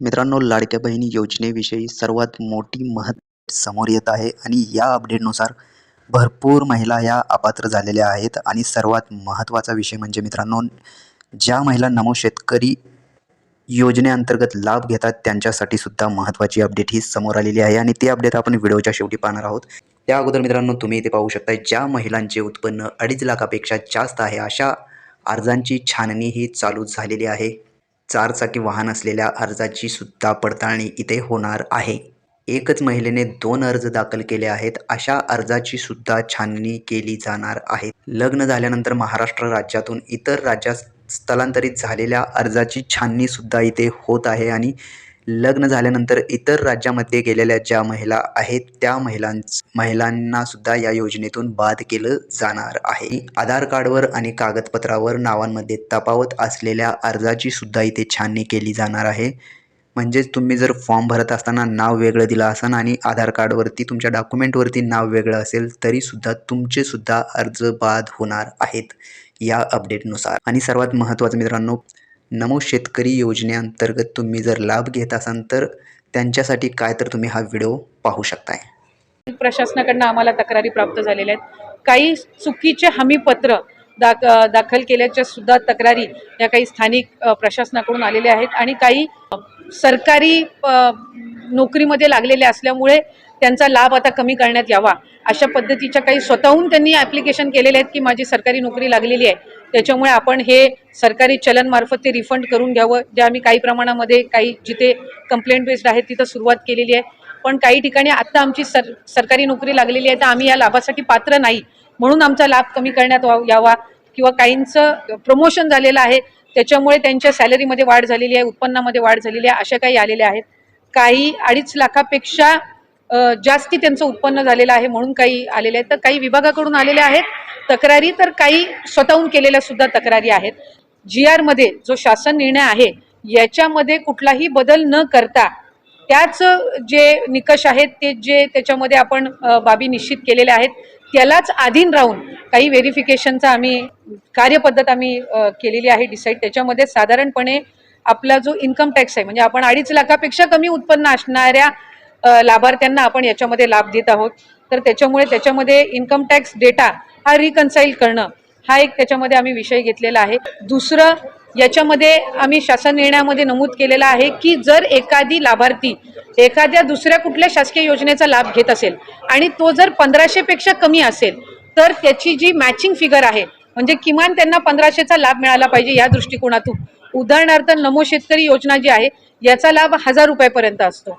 मित्रांनो लाडक्या बहिणी योजनेविषयी सर्वात मोठी महत्त्व समोर येत आहे आणि या अपडेटनुसार भरपूर महिला या अपात्र झालेल्या आहेत. आणि सर्वात महत्त्वाचा विषय म्हणजे मित्रांनो ज्या महिला नमो शेतकरी योजनेअंतर्गत लाभ घेतात त्यांच्यासाठी सुद्धा महत्त्वाची अपडेट ही समोर आलेली आहे. आणि ती अपडेट आपण व्हिडिओच्या शेवटी पाहणार आहोत. त्या अगोदर मित्रांनो तुम्ही इथे पाहू शकता ज्या महिलांचे उत्पन्न अडीच लाखापेक्षा जास्त आहे अशा अर्जांची छाननी ही चालू झालेली आहे. चारचाकी वाहन असलेल्या अर्जाची सुद्धा पडताळणी इथे होणार आहे. एकच महिलेने दोन अर्ज दाखल केले आहेत. अशा अर्जाची सुद्धा छाननी केली जाणार आहे. लग्न झाल्यानंतर महाराष्ट्र राज्यातून इतर राज्यात स्थलांतरित झालेल्या अर्जाची छाननी सुद्धा इथे होत आहे आणि लग्न झाल्यानंतर इतर राज्यामध्ये गेलेल्या ज्या महिला आहेत त्या महिलां महिलांना सुद्धा या योजनेतून बाद केलं जाणार आहे. आधार कार्डवर आणि कागदपत्रावर नावांमध्ये तपावत असलेल्या अर्जाची सुद्धा इथे छाननी केली जाणार आहे. म्हणजेच तुम्ही जर फॉर्म भरत असताना नाव वेगळं दिलं असेल आणि आधार कार्डवरती तुमच्या डॉक्युमेंटवरती नाव वेगळं असेल तरीसुद्धा तुमचेसुद्धा अर्ज बाद होणार आहेत या अपडेटनुसार. आणि सर्वात महत्त्वाचं मित्रांनो नमो शेतकरी योजनेअंतर्गत तुम्ही जर लाभ घेत असाल तर त्यांच्यासाठी काय तर तुम्ही हा व्हिडिओ पाहू शकताय. प्रशासनाकडनं आम्हाला तक्रारी प्राप्त झालेल्या आहेत. काही चुकीचे हमीपत्र दाख दाखल केल्याच्या सुद्धा तक्रारी या काही स्थानिक प्रशासनाकडून आलेल्या आहेत आणि काही सरकारी नोकरीमध्ये लागलेले असल्यामुळे त्यांचा लाभ आता कमी करण्यात यावा अशा पद्धतीच्या काही स्वतःहून त्यांनी ॲप्लिकेशन केलेले आहेत की माझी सरकारी नोकरी लागलेली आहे. त्याच्यामुळे आपण हे सरकारी चलनमार्फत ते रिफंड करून घ्यावं. जे आम्ही काही प्रमाणामध्ये काही जिथे कंप्लेंट बेस्ड आहेत तिथं सुरुवात केलेली आहे. पण काही ठिकाणी आत्ता आमची सर सरकारी नोकरी लागलेली आहे तर आम्ही या लाभासाठी पात्र नाही. म्हणून आमचा लाभ कमी करण्यात वा- यावा किंवा काहींचं प्रमोशन झालेलं आहे त्याच्यामुळे त्यांच्या सॅलरीमध्ये वाढ झालेली आहे उत्पन्नामध्ये वाढ झालेली आहे अशा काही आलेल्या आहेत. काही अडीच लाखापेक्षा जास्ती त्यांचं उत्पन्न झालेलं आहे म्हणून काही आलेले आहेत. तर काही विभागाकडून आलेल्या आहेत. तक्रारी तर काही स्वतःहून केलेल्या सुद्धा तक्रारी आहेत. जी आरमध्ये जो शासन निर्णय आहे याच्यामध्ये कुठलाही बदल न करता त्याच जे निकष आहेत ते जे त्याच्यामध्ये आपण बाबी निश्चित केलेल्या आहेत त्यालाच अधीन राहून काही व्हेरिफिकेशनचा आम्ही कार्यपद्धत आम्ही केलेली आहे डिसाईड. त्याच्यामध्ये साधारणपणे आपला जो इन्कम टॅक्स आहे म्हणजे आपण अडीच लाखापेक्षा कमी उत्पन्न असणाऱ्या लाभार्थ्यांना आपण याच्यामध्ये लाभ देत आहोत. तर त्याच्यामुळे त्याच्यामध्ये इन्कम टॅक्स डेटा हा रिकन्साईल करणं हा एक त्याच्यामध्ये आम्ही विषय घेतलेला आहे. दुसरं याच्यामध्ये आम्ही शासन निर्णयामध्ये नमूद केलेलं आहे की जर एखादी लाभार्थी एखाद्या दुसऱ्या कुठल्या शासकीय योजनेचा लाभ घेत असेल आणि तो जर पंधराशेपेक्षा कमी असेल तर त्याची जी मॅचिंग फिगर आहे म्हणजे किमान त्यांना पंधराशेचा लाभ मिळाला पाहिजे या दृष्टिकोनातून. उदाहरणार्थ नमो शेतकरी योजना जी आहे याचा लाभ हजार रुपयापर्यंत असतो.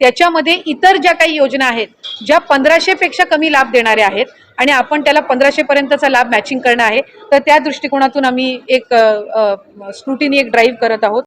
त्याच्यामध्ये इतर ज्या काही योजना आहेत ज्या पंधराशेपेक्षा कमी लाभ देणाऱ्या आहेत आणि आपण त्याला पंधराशेपर्यंतचा लाभ मॅचिंग करणं आहे तर त्या दृष्टिकोनातून आम्ही एक स्क्रुटिनी एक ड्राईव्ह करत आहोत.